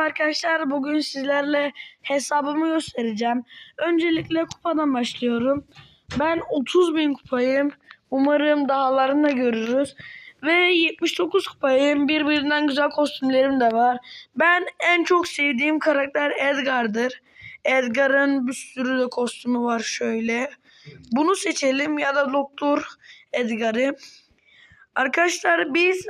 Merhaba arkadaşlar. Bugün sizlerle hesabımı göstereceğim. Öncelikle kupadan başlıyorum. Ben 30 bin kupayım. Umarım dahalarını da görürüz. Ve 79 kupayım. Birbirinden güzel kostümlerim de var. Ben en çok sevdiğim karakter Edgar'dır. Edgar'ın bir sürü de kostümü var şöyle. Bunu seçelim ya da Doktor Edgar'ı. Arkadaşlar biz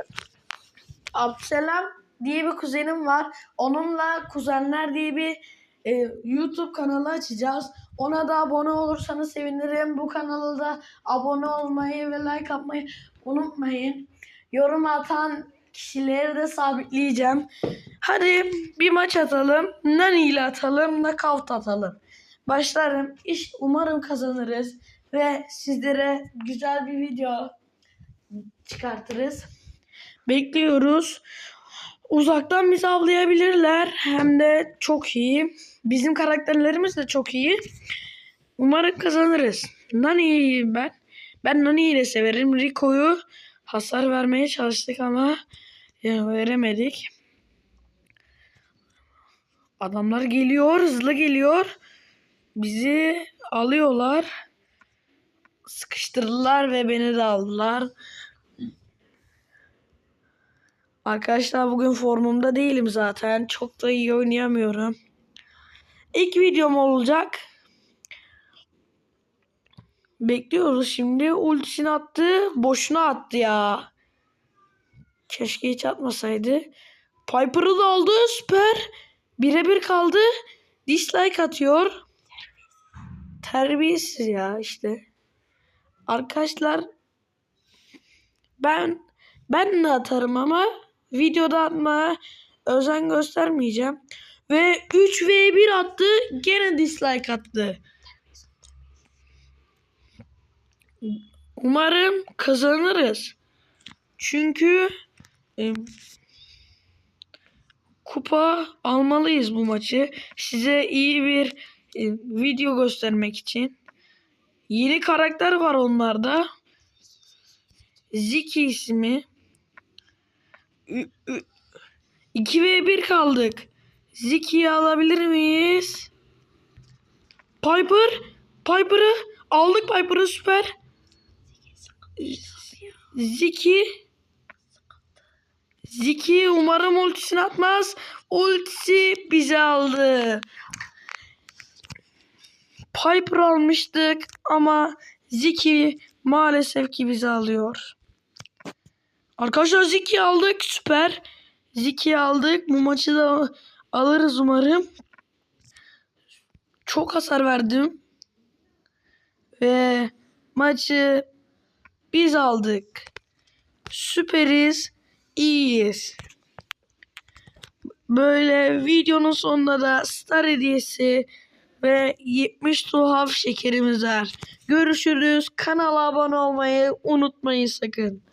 Abselam diye bir kuzenim var. Onunla Kuzenler diye bir e, YouTube kanalı açacağız. Ona da abone olursanız sevinirim. Bu kanala da abone olmayı ve like atmayı unutmayın. Yorum atan kişileri de sabitleyeceğim. Hadi bir maç atalım. Nani ile atalım, knockout atalım. Başlarım. İş umarım kazanırız ve sizlere güzel bir video çıkartırız. Bekliyoruz. Uzaktan bizi avlayabilirler. Hem de çok iyi. Bizim karakterlerimiz de çok iyi. Umarım kazanırız. Nani'yi ben. Ben Nani'yi de severim. Rico'yu hasar vermeye çalıştık ama ya veremedik. Adamlar geliyor. Hızlı geliyor. Bizi alıyorlar. Sıkıştırdılar ve beni de aldılar. Arkadaşlar bugün formumda değilim zaten. Çok da iyi oynayamıyorum. İlk videom olacak. Bekliyoruz şimdi. Ultisini attı. Boşuna attı ya. Keşke hiç atmasaydı. Piper'ı da aldı. Süper. Birebir kaldı. Dislike atıyor. Terbiyesiz ya işte. Arkadaşlar ben ben de atarım ama videoda atmaya özen göstermeyeceğim. Ve 3v1 attı. Gene dislike attı. Umarım kazanırız. Çünkü e, kupa almalıyız bu maçı. Size iyi bir e, video göstermek için. Yeni karakter var onlarda. Ziki ismi. 2 ve 1 kaldık. Ziki'yi alabilir miyiz? Piper. Piper'ı aldık Piper'ı süper. Ziki. Ziki umarım ultisini atmaz. Ultisi bizi aldı. Piper almıştık ama Ziki maalesef ki bizi alıyor. Arkadaşlar Ziki aldık. Süper. Ziki aldık. Bu maçı da alırız umarım. Çok hasar verdim. Ve maçı biz aldık. Süperiz. iyiyiz. Böyle videonun sonunda da star hediyesi ve 70 tuhaf şekerimiz var. Görüşürüz. Kanala abone olmayı unutmayın sakın.